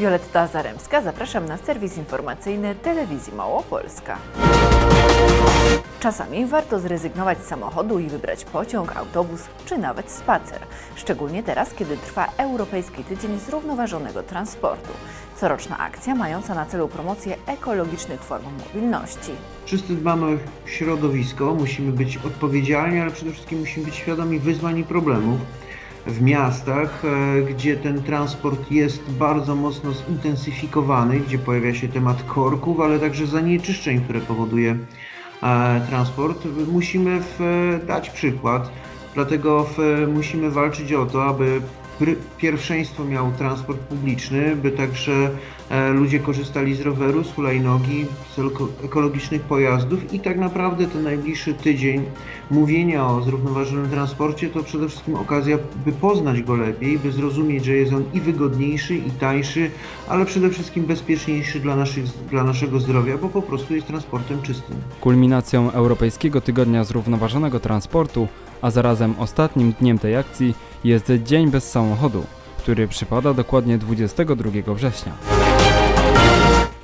Małgorzata Zaremska. Zapraszam na serwis informacyjny Telewizji Małopolska. Czasami warto zrezygnować z samochodu i wybrać pociąg, autobus czy nawet spacer. Szczególnie teraz, kiedy trwa Europejski Tydzień Zrównoważonego Transportu. Coroczna akcja mająca na celu promocję ekologicznych form mobilności. Wszyscy dbamy o środowisko, musimy być odpowiedzialni, ale przede wszystkim musimy być świadomi wyzwań i problemów w miastach, e, gdzie ten transport jest bardzo mocno zintensyfikowany, gdzie pojawia się temat korków, ale także zanieczyszczeń, które powoduje e, transport. Musimy e, dać przykład, dlatego musimy walczyć o to, aby pierwszeństwo miał transport publiczny, by także ludzie korzystali z roweru, z hulajnogi, z eko- ekologicznych pojazdów i tak naprawdę ten najbliższy tydzień mówienia o zrównoważonym transporcie to przede wszystkim okazja, by poznać go lepiej, by zrozumieć, że jest on i wygodniejszy, i tańszy, ale przede wszystkim bezpieczniejszy dla, naszych, dla naszego zdrowia, bo po prostu jest transportem czystym. Kulminacją Europejskiego Tygodnia Zrównoważonego Transportu, a zarazem ostatnim dniem tej akcji jest Dzień bez samochodu, który przypada dokładnie 22 września.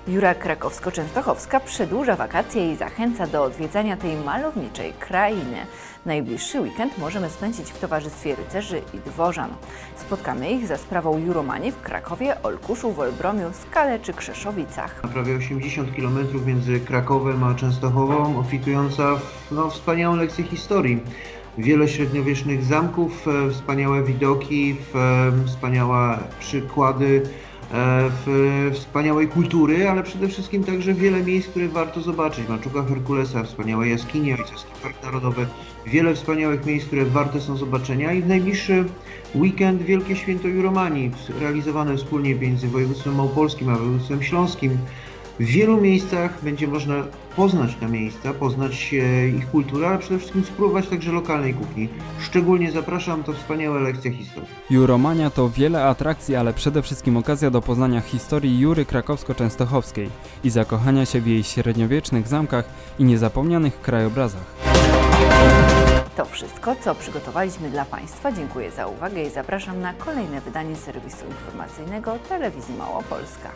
Jura Krakowsko-Częstochowska przedłuża wakacje i zachęca do odwiedzania tej malowniczej krainy. Najbliższy weekend możemy spędzić w towarzystwie rycerzy i dworzan. Spotkamy ich za sprawą Juromanii w Krakowie, Olkuszu, Wolbromiu, Skale czy Krzeszowicach. Prawie 80 km między Krakowem a Częstochową, obfitująca w no, wspaniałą lekcję historii. Wiele średniowiecznych zamków, e, wspaniałe widoki, e, wspaniałe przykłady w, wspaniałej kultury, ale przede wszystkim także wiele miejsc, które warto zobaczyć. Maczuga Herkulesa, wspaniałe jaskinie, Ojcowski Park Narodowy, wiele wspaniałych miejsc, które warte są zobaczenia i w najbliższy weekend Wielkie Święto Juromanii, realizowane wspólnie między województwem małopolskim a województwem śląskim. W wielu miejscach będzie można poznać te miejsca, poznać ich kulturę, ale przede wszystkim spróbować także lokalnej kuchni. Szczególnie zapraszam, to wspaniałe lekcja historii. Juromania to wiele atrakcji, ale przede wszystkim okazja do poznania historii Jury Krakowsko-Częstochowskiej i zakochania się w jej średniowiecznych zamkach i niezapomnianych krajobrazach. To wszystko, co przygotowaliśmy dla Państwa. Dziękuję za uwagę i zapraszam na kolejne wydanie serwisu informacyjnego Telewizji Małopolska.